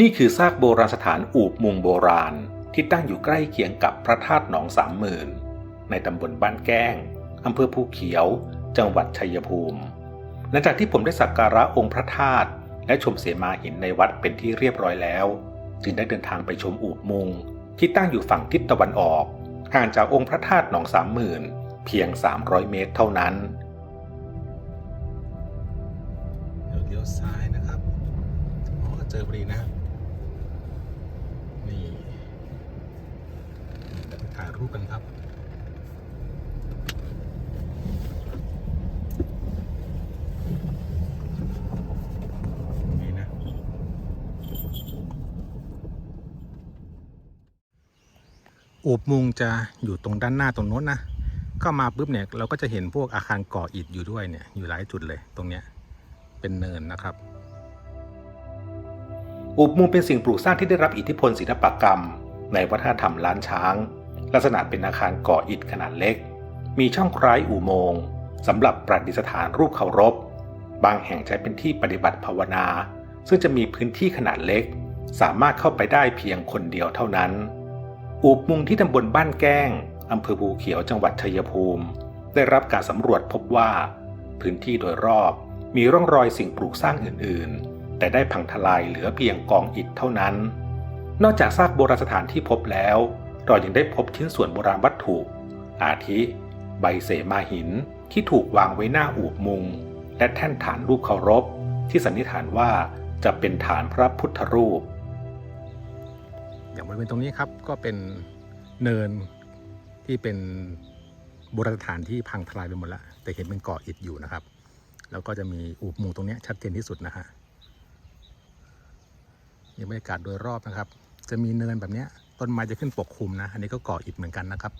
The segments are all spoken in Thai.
นี่คือซากโบราณสถานอูบมุงโบราณที่ตั้งอยู่ใกล้เคียงกับพระธาตุหนองสามหมื่นในตำบลบ้านแก้งอำเภอภูเขียว จังหวัดชัยภูมิ หลังจากที่ผมได้สักการะองค์พระธาตุและชมเสมาหินในวัดเป็นที่เรียบร้อยแล้ว จึงได้เดินทางไปชมอูบมุง ที่ตั้งอยู่ฝั่งทิศตะวันออก ห่างจากองค์พระธาตุหนองสามหมื่นเพียง 300 เมตรเท่านั้นเดี๋ยวเลี้ยวซ้ายนะครับ อ๋อเจอพอดีนะ นี่เดี๋ยวไปถ่าย รูปกันครับอูบมุงจะอยู่ตรงด้านหน้าตรงโน้นนะเข้ามาปุ๊บเนี่ยเราก็จะเห็นพวกอาคารก่ออิฐอยู่ด้วยเนี่ยอยู่หลายจุดเลยตรงเนี้ยเป็นเนินนะครับ อูบมุงเป็นสิ่งปลูกสร้างที่ได้รับอิทธิพลศิลปกรรม ในวัฒนธรรมล้านช้าง ลักษณะเป็นอาคารก่ออิฐขนาดเล็ก มีช่องคล้ายอุโมงค์สำหรับประดิษฐานรูปเคารพ บางแห่งใช้เป็นที่ปฏิบัติภาวนา ซึ่งจะมีพื้นที่ขนาดเล็ก สามารถเข้าไปได้เพียงคนเดียวเท่านั้น อูบมุงที่ตำบลบ้านแก้งอำเภอภูเขียวจังหวัดชัยภูมิ ได้รับการสำรวจพบว่า พื้นที่โดยรอบมีร่องรอยสิ่งปลูกสร้างอื่น ๆ แต่ได้พังทลายเหลือเพียงกองอิฐเท่านั้น นอกจากซากโบราณสถานที่พบแล้ว เรายังได้พบชิ้นส่วนโบราณวัตถุ อาทิ ใบเสมาหินที่ถูกวางไว้หน้าอูบมุง และแท่นฐานรูปเคารพ ที่สันนิษฐานว่าจะเป็นฐานพระพุทธรูป อย่างบริเวณตรงนี้ครับก็เป็นเนินที่เป็นโบราณสถานที่พังทลายไปหมดแล้วแต่เห็นเป็นเกาะอิฐอยู่นะครับ แล้วก็จะมีอูบมู่ตรงนี้ชัดเจนที่สุดนะฮะนี่บรรยากาศโดยรอบนะครับ จะมีเนินแบบเนี้ย ต้นไม้จะขึ้นปกคลุมนะ อันนี้ก็เกาะอิฐเหมือนกันนะครับ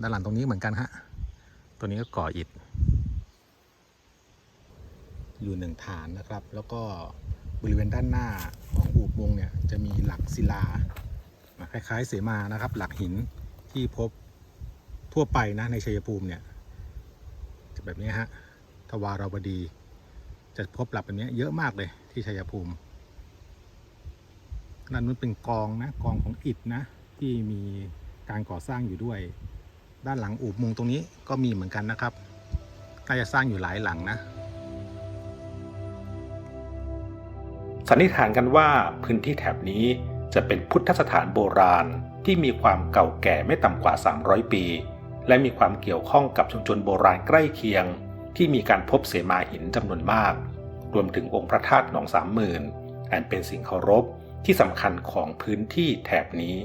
ด้านหลังตรงนี้เหมือนกันฮะ ตัวนี้ก็ก่ออิฐ อยู่หนึ่งฐานนะครับ แล้วก็บริเวณด้านหน้าของอูบวงเนี่ยจะมีหลักศิลา คล้ายๆเสมานะครับ หลักหินที่พบทั่วไปนะในชัยภูมิเนี่ยจะแบบนี้ฮะทวาราวดี จะพบหลักแบบนี้เยอะมากเลยที่ชัยภูมิ นั่นนู้นเป็นกองนะกองของอิฐนะที่มีการก่อสร้างอยู่ด้วย ด้านหลังอูบมุงตรงนี้ก็มีเหมือนกันนะครับน่าจะสร้างอยู่หลายหลังนะสันนิษฐานกันว่าพื้นที่แถบนี้จะเป็นพุทธสถานโบราณที่มีความเก่าแก่ไม่ต่ำกว่า 300 ปี และมีความเกี่ยวข้องกับชุมชนโบราณใกล้เคียง ที่มีการพบเสมาหินจำนวนมาก รวมถึงองค์พระธาตุหนองสามหมื่นอันเป็นสิ่งเคารพ ที่สำคัญของพื้นที่แถบนี้